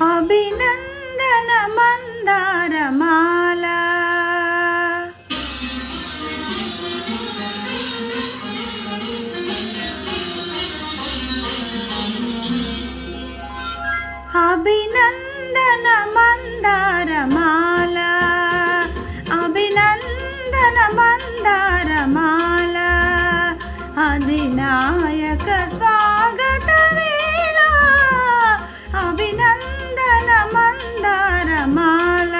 అభినందన మందారమాల. అభినందన మందారమాల. అభినందన మందారమాల. అధినాయక స్వాగతమే మందారమాల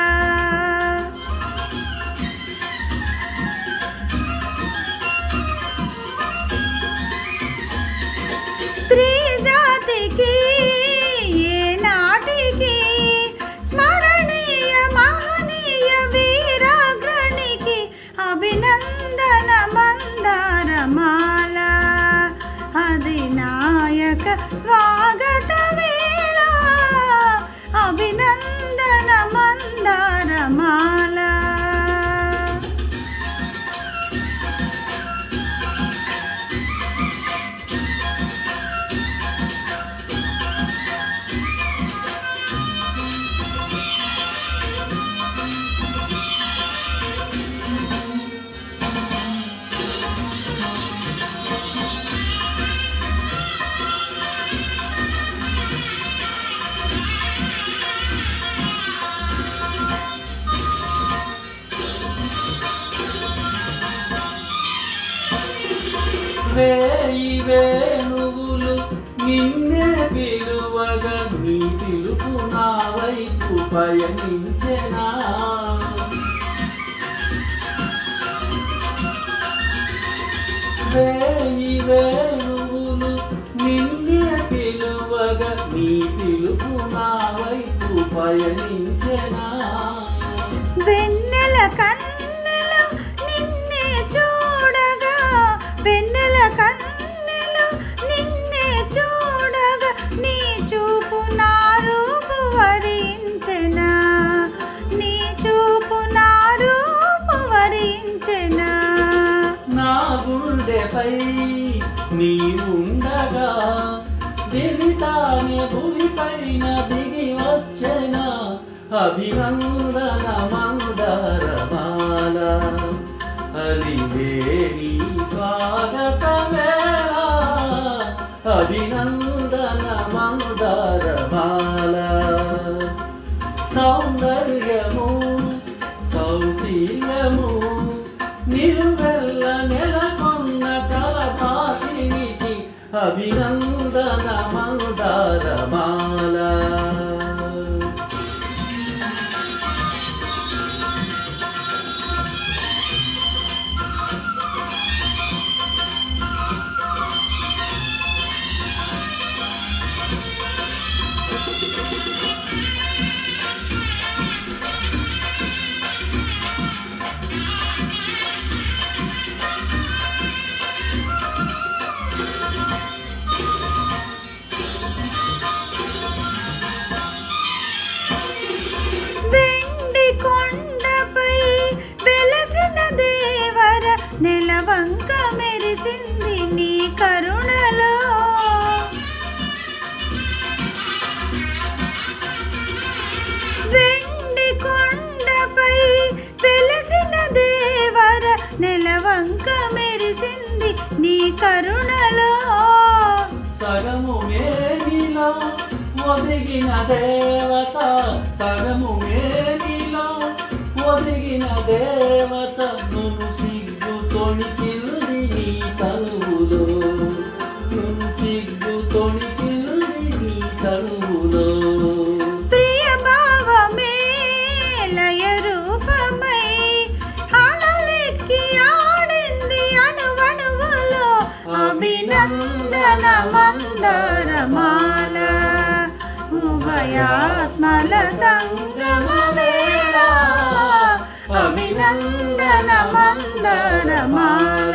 స్త్రీ జాతికి ఏ నాటికి స్మరణీయ మహనీయ వీరాగ్రణికి అభినందన మందారమాల అధినాయక స్వాగత వేయి వేణువులు నిన్నే పిలువగా నీ పిలుపు నా వైపు పయనించెనా. వేయి వేణువులు నిన్నే పిలువగా నీ పిలుపు నా వైపు పయనించెనా. వరించెనా నా గుండెపై నీ ఉండగా దివితానే భూమిపైన దిగి వచ్చిన? అభినందన మందరమాల అలివేణి స్వాగతమేళ అభినందన మందరమాల సౌందర్యము సౌశీలము నిలువెల్ల నెలకొన్న తలభాషినికి అభినందన మందారమాల కరుణలో. వెండి కొండపై వెలసిన దేవర నెలవంక మెరిసింది నీ కరుణలో. సగము మేనిలో ఒదిగిన దేవత సగము మేనిలో ఒదిగిన దేవత నును సిగ్గు తొణికిల్ది అభినందన మందరమాల ఉభయాత్మల సంగమ వేళ అభినందన మందరమాల